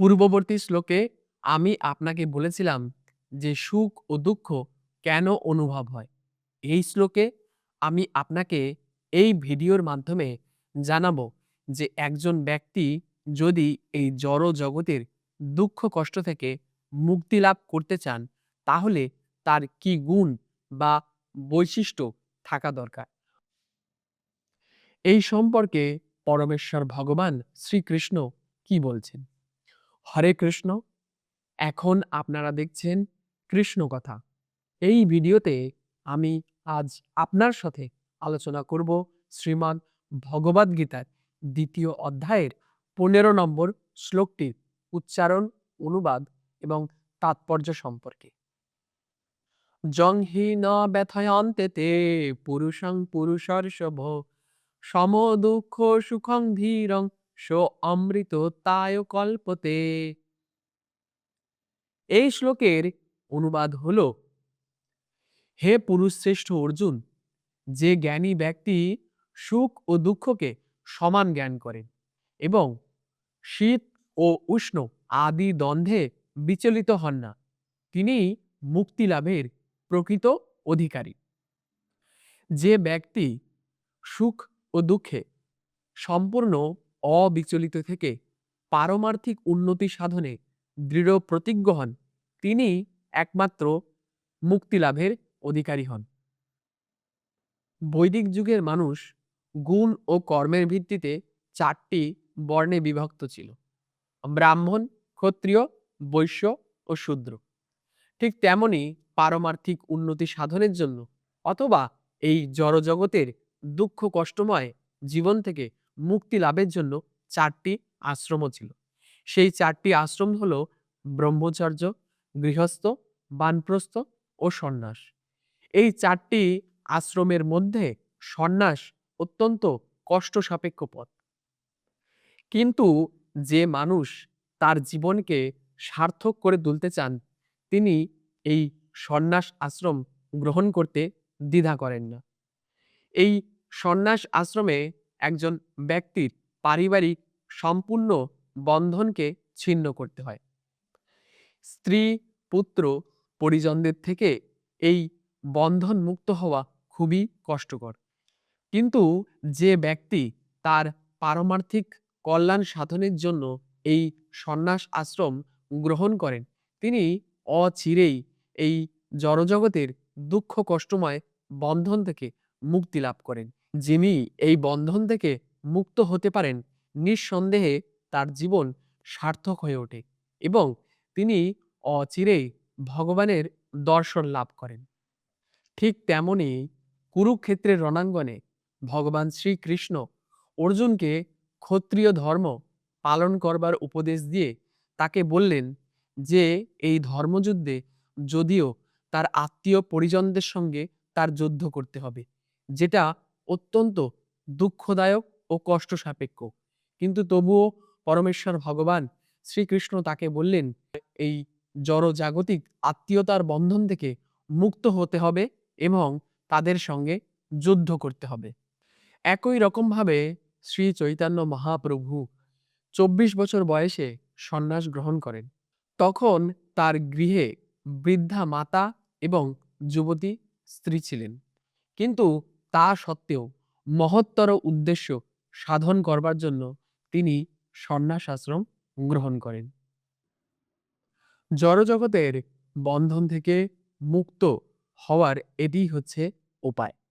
পূর্ববর্তী শ্লোকে আমি আপনাকে বলেছিলাম যে, সুখ ও দুঃখ কেন অনুভব হয়? এই শ্লোকে আমি আপনাকে এই ভিডিওর মাধ্যমে জানাব যে, একজন ব্যক্তি যদি এই জড় জগতের দুঃখ কষ্ট থেকে মুক্তি লাভ করতে চান, তাহলে তার কি গুণ বা বৈশিষ্ট্য থাকা দরকার? এই সম্পর্কে পরমেশ্বর ভগবান শ্রীকৃষ্ণ কি বলছেন? হরে কৃষ্ণ। এখন আপনারা দেখছেন কৃষ্ণ কথা। এই ভিডিওতে আমি আজ আপনার সাথে আলোচনা করব শ্রীমান ভগবদ গীতার দ্বিতীয় অধ্যায়ের পনেরো নম্বর শ্লোকটির উচ্চারণ, অনুবাদ এবং তাৎপর্য সম্পর্কে। জং হি ন ব্যথয়ন্তে তে পুরুষং পুরুষর্ষভ। সম দুঃখ সুখং ধীরং সো অমৃত তায় কল্পতে এই শ্লোকের অনুবাদ হল, হে পুরুষ শ্রেষ্ঠ অর্জুন, যে জ্ঞানী ব্যক্তি সুখ ও দুঃখকে সমান জ্ঞান করেন এবং শীত ও উষ্ণ আদি দ্বন্দ্বে বিচলিত হন না, তিনি মুক্তি লাভের প্রকৃত অধিকারী। যে ব্যক্তি সুখ ও দুঃখে সম্পূর্ণ অবিচলিত থেকে পারমার্থিক উন্নতি সাধনে দৃঢ় প্রতিজ্ঞ হন। তিনি একমাত্র মুক্তি লাভের অধিকারী হন। বৈদিক যুগের মানুষ গুণ ও কর্মের ভিত্তিতে চারটি বর্ণে বিভক্ত ছিল। ব্রাহ্মণ, ক্ষত্রিয়, বৈশ্য ও শূদ্র। ঠিক তেমনি পারমার্থিক উন্নতি সাধনের জন্য অথবা এই জড়জগতের দুঃখ কষ্টময় জীবন থেকে মুক্তি লাভের জন্য চারটি আশ্রমও ছিল। সেই চারটি আশ্রম হলো ব্রহ্মচর্য, গৃহস্থ, বানপ্রস্থ ও সন্ন্যাস। এই চারটি আশ্রমের মধ্যে সন্ন্যাস অত্যন্ত কষ্ট সাপেক্ষ পথ। কিন্তু যে মানুষ তার জীবনকে সার্থক করে তুলতে চান, তিনি এই সন্ন্যাস আশ্রম গ্রহণ করতে দ্বিধা করেন না। এই সন্ন্যাস আশ্রমে একজন ব্যক্তির পারিবারিক সম্পূর্ণ বন্ধনকে ছিন্ন করতে হয়। স্ত্রী, পুত্র, পরিজনদের থেকে এই বন্ধন মুক্ত হওয়া খুবই কষ্টকর। কিন্তু যে ব্যক্তি তার পারমার্থিক কল্যাণ সাধনের জন্য এই সন্ন্যাস আশ্রম গ্রহণ করেন, তিনি অচিরেই এই জড়জগতের দুঃখ কষ্টময় বন্ধন থেকে মুক্তি লাভ করেন। যিনি এই বন্ধন থেকে মুক্ত হতে পারেন, নিঃসন্দেহে তার জীবন সার্থক হয়ে ওঠে এবং তিনি অচিরেই ভগবানের দর্শন লাভ করেন। ঠিক তেমনি কুরুক্ষেত্রের রণাঙ্গনে ভগবান শ্রীকৃষ্ণ অর্জুনকে ক্ষত্রিয় ধর্ম পালন করবার উপদেশ দিয়ে তাকে বললেন যে, এই ধর্মযুদ্ধে যদিও তার আত্মীয় পরিজনদের সঙ্গে তার যুদ্ধ করতে হবে, যেটা অত্যন্ত দুঃখদায়ক ও কষ্ট সাপেক্ষ কিন্তু তবুও পরমেশ্বর ভগবান শ্রীকৃষ্ণ তাকে বললেন, এই জড়জাগতিক আত্মীয়তার বন্ধন থেকে মুক্ত হতে হবে এবং তাদের সঙ্গে যুদ্ধ করতে হবে। একই রকমভাবে শ্রী চৈতন্য মহাপ্রভু চব্বিশ বছর বয়সে সন্ন্যাস গ্রহণ করেন। তখন তার গৃহে বৃদ্ধা মাতা এবং যুবতী স্ত্রী ছিলেন। কিন্তু তা সত্ত্বেও মহত্তর উদ্দেশ্য সাধন করবার জন্য তিনি সন্ন্যাস আশ্রম গ্রহণ করেন। জড়জগতের বন্ধন থেকে মুক্ত হওয়ার এটি হচ্ছে উপায়।